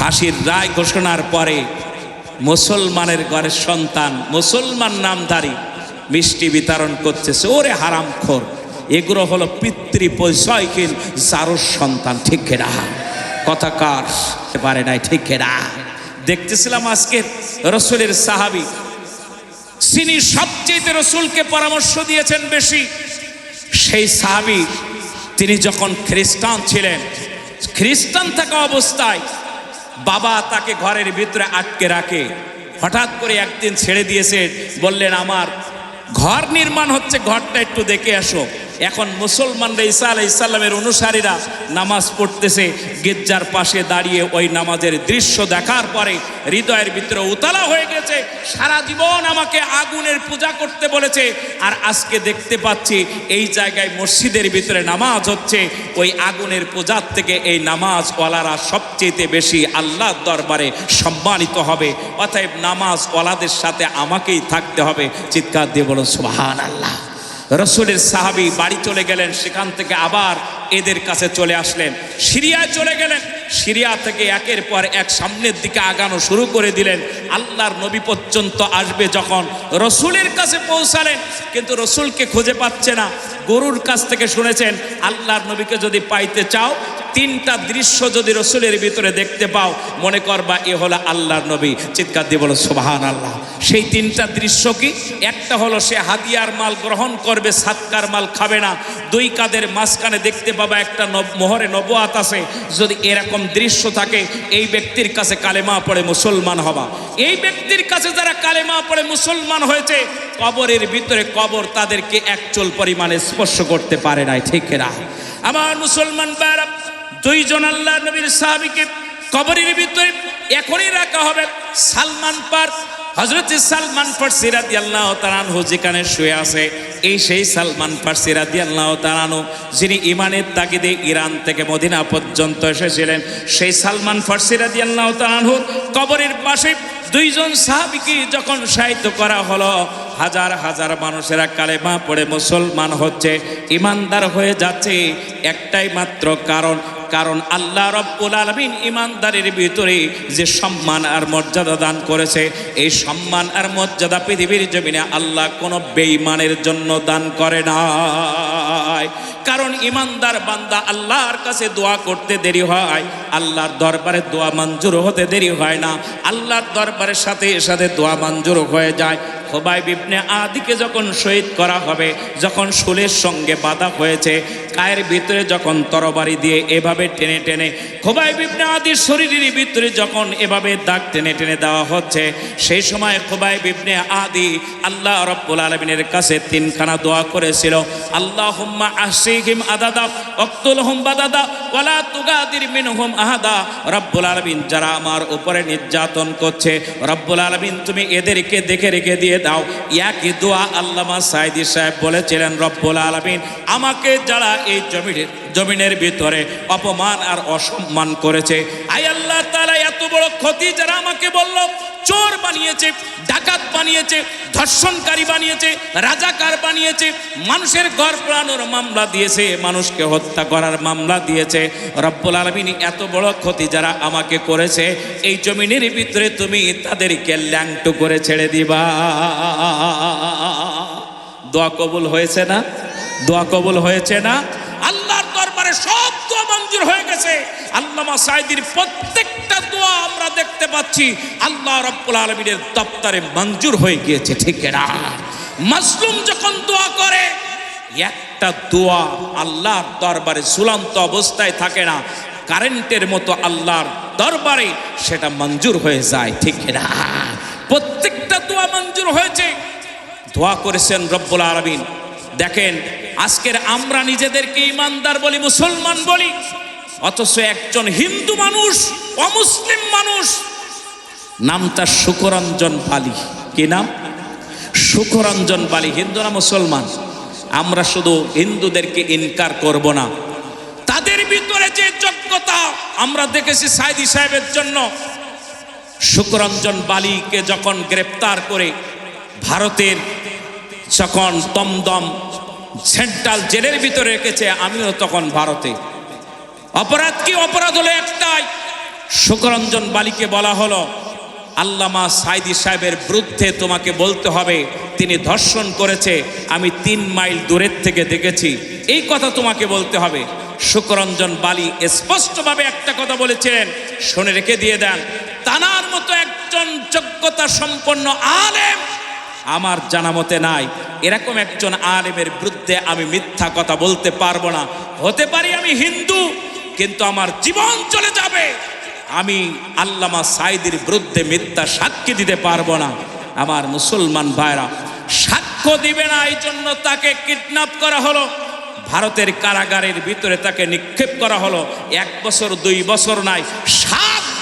ফাঁসির রায় ঘোষণার পরে মুসলমানের ঘরের সন্তান, মুসলমান নামধারী মিষ্টি বিতরণ করতেছে। ওরে হারাম খোর এগুলো হলো পিতৃ পরিচয়হীন জারুর সন্তান, ঠিক না কথা কার? পারে নাই, ঠিক না দেখতেছিলাম আজকে রসুলের সাহাবি, যিনি সবচেয়ে রসুলকে পরামর্শ দিয়েছেন বেশি, সেই সাহাবি, তিনি যখন খ্রিস্টান ছিলেন, খ্রিস্টান থাকা অবস্থায় বাবা তাকে ঘরের ভিতরে আটকে রাখে। হঠাৎ করে একদিন ছেড়ে দিয়েছে, বললেন, আমার ঘর নির্মাণ হচ্ছে, ঘরটা একটু দেখে আসো। এখন মুসলমানরা ঈসা আলাই অনুসারীরা নামাজ পড়তেছে, গির্জার পাশে দাঁড়িয়ে ওই নামাজের দৃশ্য দেখার পরে হৃদয়ের ভিতরে উতলা হয়ে গেছে, সারা জীবন আমাকে আগুনের পূজা করতে বলেছে আর আজকে দেখতে পাচ্ছি এই জায়গায় মসজিদের ভিতরে নামাজ হচ্ছে, ওই আগুনের পূজার থেকে এই নামাজ ওয়ালারা সবচেয়ে বেশি আল্লাহর দরবারে সম্মানিত হবে, অতএব নামাজ ওয়ালাদের সাথে আমাকেই থাকতে হবে, চিৎকার দিয়ে বলো সুবাহান আল্লাহ রসুলের সাহাবি বাড়ি চলে গেলেন, সেখান থেকে আবার এদের কাছে চলে আসলেন। সিরিয়া চলে গেলেন, সিরিয়া থেকে একের পর এক সামনের দিকে আগানো শুরু করে দিলেন। আল্লাহর নবী পর্যন্ত আসবে যখন রসুলের কাছে পৌঁছালেন, কিন্তু রসুলকে খুঁজে পাচ্ছে না। গরুর কাছ থেকে শুনেছেন, আল্লাহর নবীকে যদি পাইতে চাও তিনটা দৃশ্য যদি রসুলের ভিতরে দেখতে পাও, মনে করবা এ হলো আল্লাহর নবী। চিৎকার দিয়ে বলো সোবাহান আল্লাহ সেই তিনটা দৃশ্য কি? একটা হলো সে হাদিয়ার মাল গ্রহণ করবে, সাতকার মাল খাবে না। দুই কাদের মাঝখানে দেখতে পাবা একটা মোহরে নবুয়াত আছে। যদি এরকম দৃশ্য থাকে, এই ব্যক্তির কাছে কালেমা পড়ে মুসলমান হবা। এই ব্যক্তির কাছে যারা কালেমা পড়ে মুসলমান হয়েছে, কবরের ভিতরে কবর তাদেরকে একচল পরিমাণে স্পর্শ করতে পারে নাই, ঠিক না? আমার মুসলমান ভাইরা দুইজন আল্লাহ নবীর সাহাবিকে কবরের ভিতরে এখনই রাখা হবে। সালমান পার হজরত সালমান ফার্সি রাদি আল্লাহ তালানহু যেখানে শুয়ে আছে, এই সেই সালমান ফার্সি রাদি আল্লাহ তালানহু যিনি ইমানের তাগিদে ইরান থেকে মদিনা পর্যন্ত এসেছিলেন, সেই সালমান ফার্সি রাদি আল্লাহ তালানহুর কবরের পাশে দুইজন সাহাবিকে যখন সাহিত্য করা হলো, হাজার হাজার মানুষেরা কালেমা পড়ে মুসলমান হচ্ছে ইমানদার হয়ে যাচ্ছে, একটাই মাত্র কারণ কারণ আল্লাহ রব্বুল আলমিন ইমানদারের ভিতরে যে সম্মান আর মর্যাদা দান করেছে, এই সম্মান আর মর্যাদা পৃথিবীর জমিনে আল্লাহ কোনো বেইমানের জন্য দান করে না কারণ ইমানদার বান্দা আল্লাহর কাছে দোয়া করতে দেরি হয়, আল্লাহর দরবারে দোয়া মঞ্জুর হতে দেরি হয় না, আল্লাহর দরবারের সাথে সাথে দোয়া মঞ্জুর হয়ে যায়। খোবাই বিবনে আদিকে যখন শহীদ করা হবে, যখন শুলের সঙ্গে বাধা হয়েছে, কায়ের ভিতরে যখন তরবারি দিয়ে এভাবে টেনে টেনে খোবাই বিবনে আদির শরীরের ভিতরে যখন এভাবে দাগ টেনে টেনে দেওয়া হচ্ছে, সেই সময় খোবাই বিবনে আদি আল্লাহ রব্বুল আলমিনের কাছে তিনখানা দোয়া করেছিল আল্লাহ হুম্মা আশিহিম আদাদা অক্তুল হুম বাদাদা, ওয়ালা তুগাদির মিনহুম আহাদা। রব্বুল আলমিন, যারা আমার উপরে নির্যাতন করছে, রব্বুল আলমিন, তুমি এদেরকে দেখে রেখে দিয়ে দাও। ইয়াকে দোয়া আল্লামা সাইদি সাহেব বলেছিলেন, রব্বুল আলমিন, আমাকে যারা এই জমির জমিনের ভিতরে অপমান আর অসম্মান করেছে আই আল্লাহ তালা এত বড় ক্ষতি যারা আমাকে বলল চোর বানিয়েছে, ডাকাত বানিয়েছে, ধর্ষণকারী বানিয়েছে, রাজাকার বানিয়েছে, মানুষের ঘর পোড়ানোর মামলা দিয়েছে, মানুষকে হত্যা করার মামলা দিয়েছে। রব্বুল আলমিন এত বড় ক্ষতি যারা আমাকে করেছে, এই জমিনের ভিতরে তুমি তাদেরকে ল্যাংটু করে ছেড়ে দিবা। দোয়া কবুল হয়েছে না? দোয়া কবুল হয়েছে না? আল্লাহর দরবারে সব দোয়া মঞ্জুর হয়ে গেছে। আল্লামা সাইদির প্রত্যেকটা দোয়া আমরা দেখতে পাচ্ছি আল্লাহ রব্বুল আলমিনের দপ্তরে মঞ্জুর হয়ে গিয়েছে, ঠিক না? মাসলুম যখন দোয়া করে, একটা দোয়া আল্লাহর দরবারে চূড়ান্ত অবস্থায় থাকে না, কারেন্টের মতো আল্লাহর দরবারে সেটা মঞ্জুর হয়ে যায়, ঠিক না? প্রত্যেকটা দোয়া মঞ্জুর হয়েছে। দোয়া করেছেন রব্বুল আলমিন। দেখেন, আজকের আমরা নিজেদেরকে ইমানদার বলি, মুসলমান বলি অথচ একজন হিন্দু মানুষ, অমুসলিম মানুষ, নামটা সুকরঞ্জন বালি। কি নাম? সুকরঞ্জন বালি। হিন্দু না মুসলমান? আমরা শুধু হিন্দুদেরকে ইনকার করব না। তাদের ভিতরে যে যোগ্যতা আমরা দেখেছি সাইদি সাহেবের জন্য সুকরঞ্জন বালিকে যখন গ্রেপ্তার করে ভারতের যখন দমদম সেন্ট্রাল জেলের ভিতরে রেখেছে, আমিও তখন ভারতে। অপরাধ কি? অপরাধ হলো একটাই। শুকরঞ্জন বালিকে বলা হলো, আল্লামা সাইদি সাহেবের বিরুদ্ধে তোমাকে বলতে হবে, তিনি ধর্ষণ করেছে, আমি তিন মাইল দূরের থেকে দেখেছি। এই কথা তোমাকে বলতে হবে। শুকরঞ্জন বালি স্পষ্টভাবে একটা কথা বলেছিলেন, শুনে রেখে দিয়ে দেন, তানার মতো একজন যোগ্যতা সম্পন্ন আলেম আমার জানা মতে নাই। এরকম একজন আলেমের বিরুদ্ধে আমি মিথ্যা কথা বলতে পারব না। হতে পারি আমি হিন্দু কিন্তু আমার জীবন চলে যাবে। আমি আল্লামা সাইদির বিরুদ্ধে মিথ্যা সাক্ষী দিতে পারব না। আমার মুসলমান ভাইরা, সাক্ষ্য দিবে না এই জন্য তাকে কিডন্যাপ করা হলো। ভারতের কারাগারের ভিতরে তাকে নিক্ষেপ করা হলো। এক বছর, দুই বছর নাই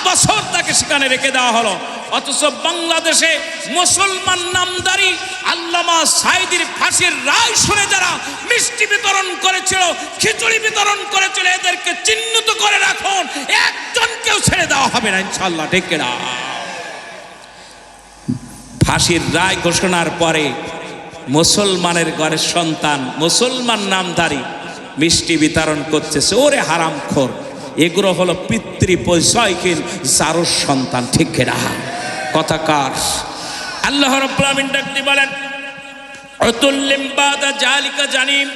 বছর তাকে সেখানে রেখে দেওয়া হলো। অথচ বাংলাদেশে মুসলমান নামদারি আল্লামা সাইদির ফাঁসির রায় শুনে যারা মিষ্টি বিতরণ করেছিল, খিচুড়ি বিতরণ করেছিল, এদেরকে চিহ্নিত করে রাখুন। একজনকেও ছেড়ে দেওয়া হবে না ইনশাল্লাহ ঠিক না ফাঁসির রায় ঘোষণার পরে মুসলমানের ঘরের সন্তান, মুসলমান নামধারী মিষ্টি বিতরণ করতেছে, ওরে হারাম খোর এগুলো হলো পিতৃ পরিচয়হীন জারুর সন্তান, ঠিক কেনা? কথা কার? আল্লাহ রব্বুল আমিন ডাকতে বলেন অতুল্লিম বাদা জালিকা জানিম।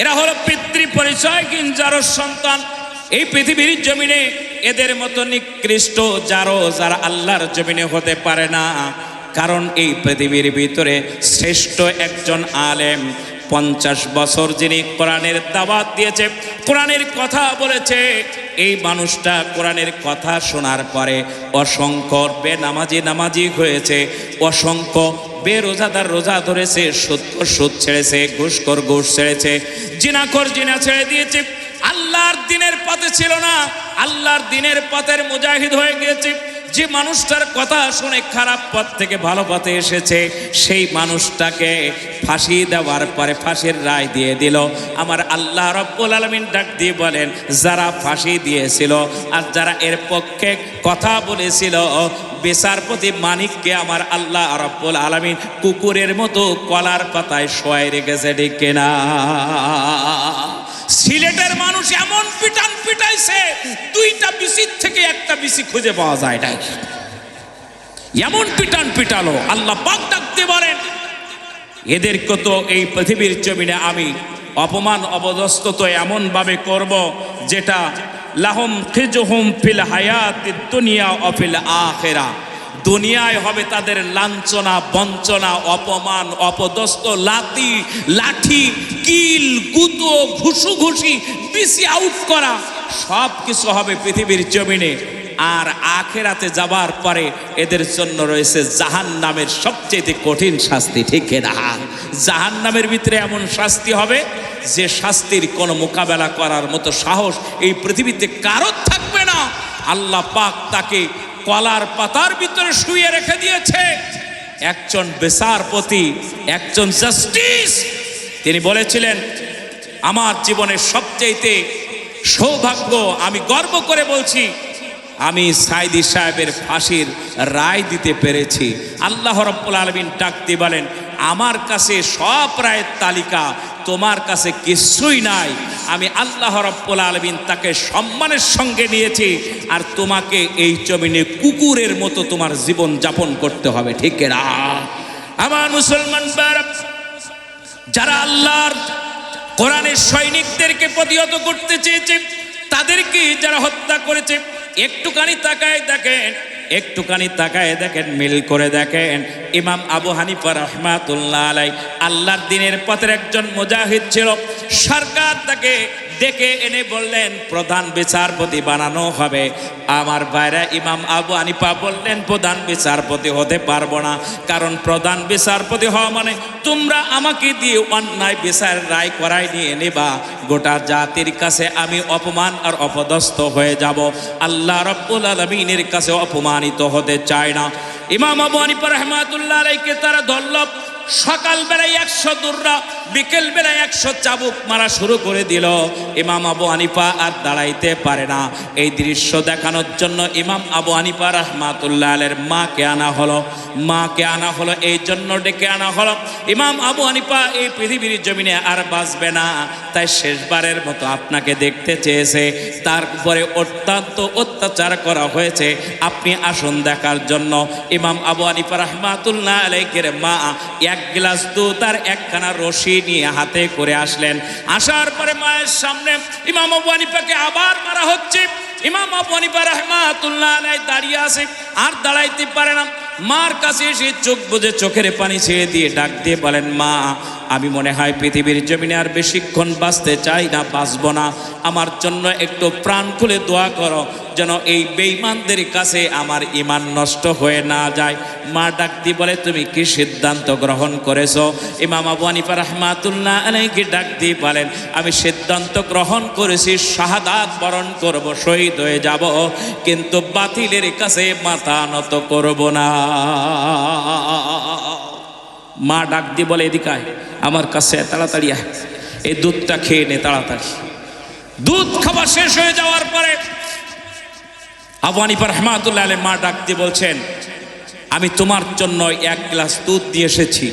এরা হলো পিতৃ পরিচয়হীন জারোর সন্তান। এই পৃথিবীর জমিনে এদের মতো নিকৃষ্ট যারো, যারা আল্লাহর জমিনে হতে পারে না। কারণ এই পৃথিবীর ভিতরে শ্রেষ্ঠ একজন আলেম পঞ্চাশ বছর যিনি কোরআনের দাওয়াত দিয়েছে, কোরআনের কথা বলেছে, এই মানুষটা কোরআনের কথা শোনার পরে অসংখ্য বেনামাজি নামাজি হয়েছে, অসংখ্য বেরোজাদার রোজা ধরেছে সত্য সুদ ছেড়েছে ঘুষকর ঘুষ ছেড়েছে জিনাকর জিনা ছেড়ে দিয়েছে। আল্লাহর দিনের পথে ছিল না, আল্লাহর দিনের পথের মুজাহিদ হয়ে গিয়েছে। যে মানুষটার কথা শুনে খারাপ পথ থেকে ভালো পথে এসেছে, সেই মানুষটাকে ফাঁসি দেওয়ার পরে ফাঁসির রায় দিয়ে দিল। আমার আল্লাহ রব্বুল আলমিন ডাক দিয়ে বলেন, যারা ফাঁসি দিয়েছিল আর যারা এর পক্ষে কথা বলেছিল বিচারপতি মানিককে আমার আল্লাহ রব্বুল আলমিন কুকুরের মতো কলার পাতায় শোয়াই রেখেছে ডেকে না সিলেটের মানুষ এমন পিটান পিটাইছে, দুইটা বিসির থেকে একটা বিসি খুঁজে পাওয়া যায় নাই। এমন পিটান পিটালো, আল্লাহ পাক ডাকতে বলেন এদেরকে তো এই পৃথিবীর জমিনে আমি অপমান অবদস্ত তো এমনভাবে করব যেটা, লাহম খিজহুম ফিল হায়াত দুনিয়া অফিল আখেরা। দুনিয়ায় হবে তাদের লাঞ্ছনা, বঞ্চনা, অপমান অপদস্ত লাতি, লাঠি, কিল, গুতো ঘুষু ঘুষি বিসি আউট করা সব কিছু হবে পৃথিবীর জমিনে। আর আখেরাতে যাবার পরে এদের জন্য রয়েছে জাহান নামের সবচেয়ে কঠিন শাস্তি, ঠিক না জাহান নামের ভিতরে এমন শাস্তি হবে যে শাস্তির কোনো মোকাবেলা করার মতো সাহস এই পৃথিবীতে কারোর থাকবে না। আল্লাহ পাক তাকে কলার পাতার ভিতরে শুয়ে রেখে দিয়েছে। একজন বেসারপতি, একজন জাস্টিস, তিনি বলেছিলেন, আমার জীবনের সবচেয়েতে সৌভাগ্য আমি গর্ব করে বলছি, আমি সাইদি সাহেবের ফাঁসির রায় দিতে পেরেছি। আল্লাহ রব্বুল আলমিন ডাকতে বলেন আমার কাছে সব রায়ের তালিকা, তোমার কাছে কিছুই নাই। আমি আল্লাহ রব্বুল আলমিন তাকে সম্মানের সঙ্গে নিয়েছি, আর তোমাকে এই জমিনে কুকুরের মতো তোমার জীবন যাপন করতে হবে, ঠিক না? আমার মুসলমান যারা আল্লাহর কোরআনের সৈনিকদেরকে প্রতিহত করতে চেয়েছে, তাদেরকে যারা হত্যা করেছে, একটুখানি তাকায় দেখেন। একটুখানি তাকায় দেখেন, মিল করে দেখেন। ইমাম আবু হানিফা রহমাতুল্লাহ আলাই আল্লাহর দিনের পথের একজন মুজাহিদ ছিল। সরকার তাকে ডেকে এনে বললেন, প্রধান বিচারপতি বানানো হবে। আমার বাইরে ইমাম আবু আনিফা বললেন, প্রধান বিচারপতি হতে পারব না। কারণ প্রধান বিচারপতি হওয়া মানে তোমরা আমাকে দিয়ে অন্যায় বিচার রায় করাই নিয়ে নেবা। গোটা জাতির কাছে আমি অপমান আর অপদস্থ হয়ে যাব। আল্লাহ রব্বুল আলমিনের কাছে অপমানিত হতে চায় না। ইমাম আবু হানিফা রহমাতুল্লাহ আলাইকে তারা ধরল সকালবেলায় একশো দূররা, বিকেল বেলায় একশো চাবুক মারা শুরু করে দিল। ইমাম আবু হানিফা আর দাঁড়াইতে পারে না। এই দৃশ্য দেখানোর জন্য ইমাম আবু হানিফা রহমাতুল্লাহ আলের মাকে আনা হলো। মাকে আনা হলো, এই জন্য ডেকে আনা হলো। ইমাম আবু হানিফা এই পৃথিবীর জমিনে আর বাঁচবে না। তাই শেষবারের মতো আপনাকে দেখতে চেয়েছে। তারপরে অত্যন্ত অত্যাচার করা হয়েছে। আপনি আসুন দেখার জন্য। ইমাম আবু হানিফা রহমাতুল্লাহ আলাইকের মা এক গ্লাস দুধ আর একখানা রশি নিয়ে হাতে করে আসলেন। আসার পরে মায়ের সামনে ইমাম আবু হানিফাকে আবার মারা হচ্ছে। ইমাম আবু হানিফা রহমাতুল্লাহ আলাই দাঁড়িয়ে আছে, আর দাঁড়াইতে পারে না। মার কাছে এসে চোখ বুঝে চোখের পানি ছেড়ে দিয়ে ডাক দিয়ে বলেন, মা আমি মনে হয় পৃথিবীর জমিনে আর বেশিক্ষণ বাঁচতে চাই না, বাঁচবো না। আমার জন্য একটু প্রাণ খুলে দোয়া করো যেন এই বেঈমানদের কাছে আমার ইমান নষ্ট হয়ে না যায়। মা ডাক দিয়ে বলে, তুমি কি সিদ্ধান্ত গ্রহণ করেছ? ইমাম আবু হানিফা রহমাতুল্লাহ আলাইকে ডাক দিয়ে বলেন, আমি সিদ্ধান্ত গ্রহণ করেছি, শাহাদাত বরণ করব, শহীদ হয়ে যাব, কিন্তু বাতিলের কাছে মাথা নত করব না। মা ডাক দিয়ে বলে এদিকে আয়, আমার কাছে তাড়াতাড়ি আয়। এই দুধটা খেয়ে নে তাড়াতাড়ি। দুধ খাবার শেষ হয়ে যাওয়ার পরে আবু রহমাতুল্লাহ আলাইহি মা ডাক দিয়ে বলছেন আমি তোমার জন্য এক গ্লাস দুধ দিয়ে এসেছি।